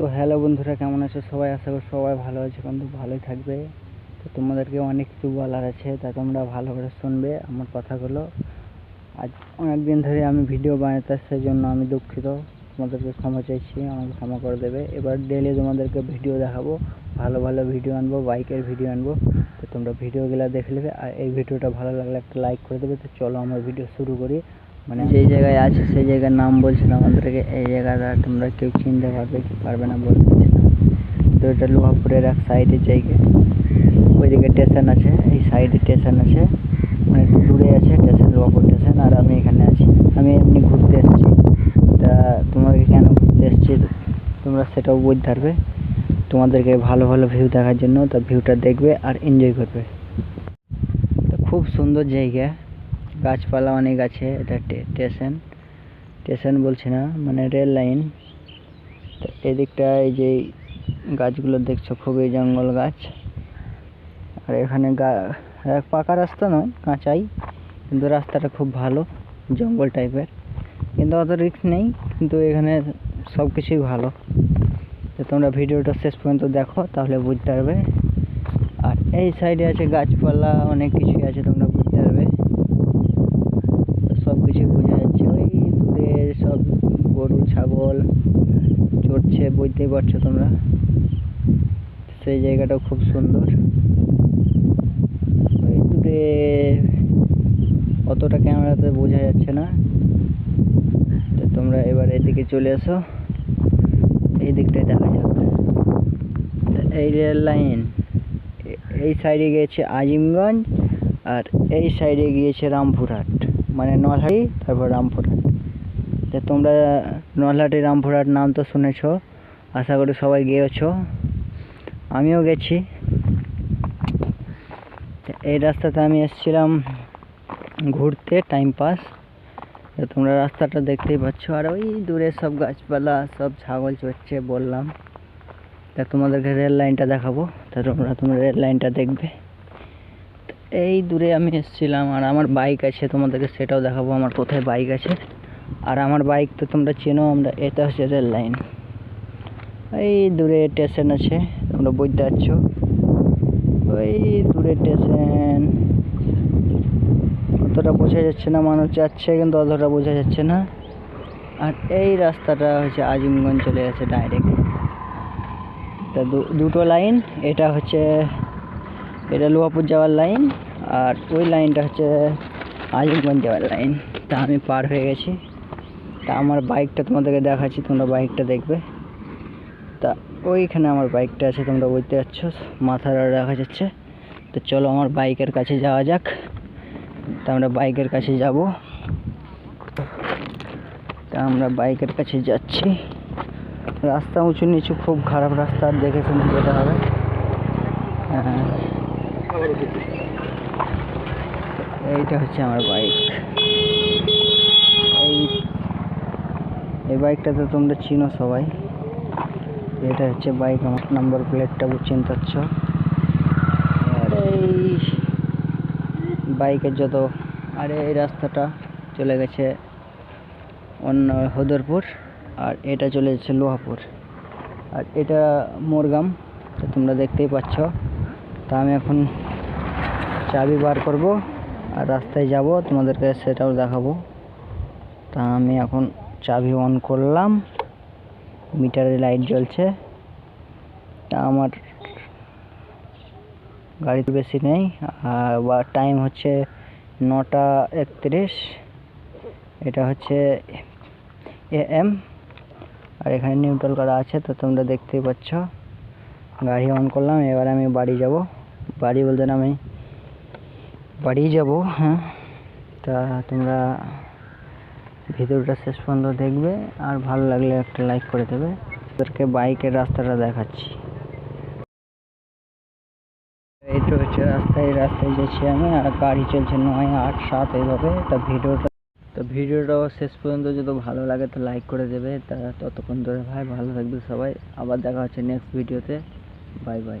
তো হ্যালো বন্ধুরা, কেমন আছো সবাই? আশা করি সবাই ভালো আছে কিন্তু ভালোই থাকবে। তো তোমাদেরকে অনেক কিছু বলার আছে, তা তোমরা ভালো করে শুনবে আমার কথাগুলো। আজ অনেক দিন ধরে আমি ভিডিও বানাতে সেই জন্য আমি দুঃখিত। তোমাদেরকে ক্ষমা চাইছি, আমাকে ক্ষমা করে দেবে। এবার ডেলি তোমাদেরকে ভিডিও দেখাবো, ভালো ভালো ভিডিও আনব, বাইকের ভিডিও আনব। তো তোমরা ভিডিওগুলো দেখে নেবে, আর এই ভিডিওটা ভালো লাগলে একটা লাইক করে দেবে। তো চলো আমার ভিডিও শুরু করি। মানে যেই জায়গায় আছে, সেই জায়গার নাম বলছি না, আমাদেরকে এই জায়গাটা তোমরা কেউ চিনতে পারবে কি পারবে না বলতে তো এটা লোহাপুরের এক সাইডের জায়গা। ওইদিকে স্টেশন আছে, এই সাইডে স্টেশন আছে। মানে দূরে আছে স্টেশন লোহাপুর স্টেশন আর আমি এখানে আছি। আমি এমনি ঘুরতে এসেছি। তা তোমাদেরকে কেন ঘুরতে এসেছি? তোমরা সেটাও বুঝতে পারবে। তোমাদেরকে ভালো ভালো ভিউ দেখার জন্য, তা ভিউটা দেখবে আর এনজয় করবে। খুব সুন্দর জায়গা। গাছপালা অনেক আছে, এটা স্টেশন। স্টেশন বলছি না মানে রেল লাইন। তো এদিকটা এই যে গাছগুলো দেখছ, খুবই জঙ্গল গাছ। আর এখানে গা পাকা রাস্তা নয়, কাঁচাই। কিন্তু রাস্তাটা খুব ভালো, জঙ্গল টাইপের। কিন্তু অত রিস্ক নেই, কিন্তু এখানে সব কিছুই ভালো। তো তোমরা ভিডিওটা শেষ পর্যন্ত দেখো, তাহলে বুঝতে পারবে। আর এই সাইডে আছে গাছপালা, অনেক কিছুই আছে, তোমরা বুঝতে পারবে তো সব কিছুই বোঝা যাচ্ছে ওই দূরে সব গরু ছাগল চড়ছে বুঝতেই পারছ তোমরা। সেই জায়গাটাও খুব সুন্দর। দূরে অতটা ক্যামেরাতে বোঝা যাচ্ছে না। তো তোমরা এবার এদিকে চলে এসো। এই দিকটায় দেখা যাক। এই রেল লাইন এই সাইডে গিয়েছে আজিমগঞ্জ আর এই সাইডে গিয়েছে রামপুরহাট। মানে নলহাটি, তারপর রামপুরহাট। তা তোমরা নলহাটি, রামপুরহাট নাম তো শুনেছ, আশা করি সবাই গিয়েছো। আমিও গেছি। এই রাস্তাতে আমি এসেছিলাম ঘুরতে টাইম পাস তোমরা রাস্তাটা দেখতেই পাচ্ছ। আর ওই দূরে সব গাছপালা, সব ছাগল চড়ছে বললাম। তা তোমাদেরকে রেল লাইনটা দেখাবো। তা তোমরা তোমরা রেল লাইনটা দেখবে। এই দূরে আমি এসেছিলাম আর আমার বাইক আছে, তোমাদেরকে সেটাও দেখাবো। আমার কোথায় বাইক আছে। আর আমার বাইক তো তোমরা চেনো, আমরা এটা হচ্ছে রেল লাইন। এই দূরে স্টেশন আছে, তোমরা বুঝতে পারছ ওই দূরে স্টেশন অতটা বোঝা যাচ্ছে না, মানুষ যাচ্ছে কিন্তু অতটা বোঝা যাচ্ছে না। আর এই রাস্তাটা হচ্ছে আজিমগঞ্জ চলে গেছে ডাইরেক্ট তা দুটো লাইন, এটা হচ্ছে, এটা লোহাপুর যাওয়ার লাইন, আর ওই লাইনটা হচ্ছে আজিমগঞ্জ যাওয়ার লাইন। তা আমি পার হয়ে গেছি। তা আমার বাইকটা তোমাদেরকে দেখাচ্ছি, তোমরা বাইকটা দেখবে। তা ওইখানে আমার বাইকটা আছে, তোমরা বুঝতে পারছ মাথাটা দেখা যাচ্ছে। তো চলো আমার বাইকের কাছে যাওয়া যাক। তা আমরা বাইকের কাছে যাব। তা আমরা বাইকের কাছে যাচ্ছি। রাস্তা উঁচু নিচু, খুব খারাপ রাস্তা দেখে শুনে যেতে হবে। হ্যাঁ। এইটা হচ্ছে আমার বাইক এই এই বাইকটা তো তোমরা চিনো সবাই। এটা হচ্ছে বাইক, আমার নাম্বার প্লেটটা চিনতে পারছ। আর এই বাইকের যত, আরে এই রাস্তাটা চলে গেছে অন্য হদরপুর, আর এটা চলে যাচ্ছে লোহাপুর। আর এটা মোরগাম, তো তোমরা দেখতেই পাচ্ছ। তা আমি এখন চাবি বার করব, আর রাস্তায় যাব, তোমাদেরকে সেটাও দেখাবো। তা আমি এখন চাবি অন করলাম। মিটারে লাইট জ্বলছে। তা আমার গাড়িতে বেশি নেই। আর টাইম হচ্ছে নটা একত্রিশ। এটা হচ্ছে এ এম আর এখানে নিউট্রাল করা আছে, তো তোমরা দেখতেই পাচ্ছ। গাড়ি অন করলাম, এবার আমি বাড়ি যাব। বাড়ি বলতে না আমি বাড়ি যাব হ্যাঁ। তা তোমরা ভিডিওটা শেষ পর্যন্ত দেখবে আর ভালো লাগলে একটা লাইক করে দেবে। তোদেরকে বাইকের রাস্তাটা দেখাচ্ছি। এইটা হচ্ছে রাস্তায় এই রাস্তায় যাচ্ছি আমি আর গাড়ি চলছে নয় আট সাত এইভাবে। তা ভিডিওটা, তো ভিডিওটাও শেষ পর্যন্ত যদি ভালো লাগে তো লাইক করে দেবে। তা ততক্ষণ ধরে ভাই, ভালো থাকবে সবাই। আবার দেখা হচ্ছে নেক্সট ভিডিওতে বাই বাই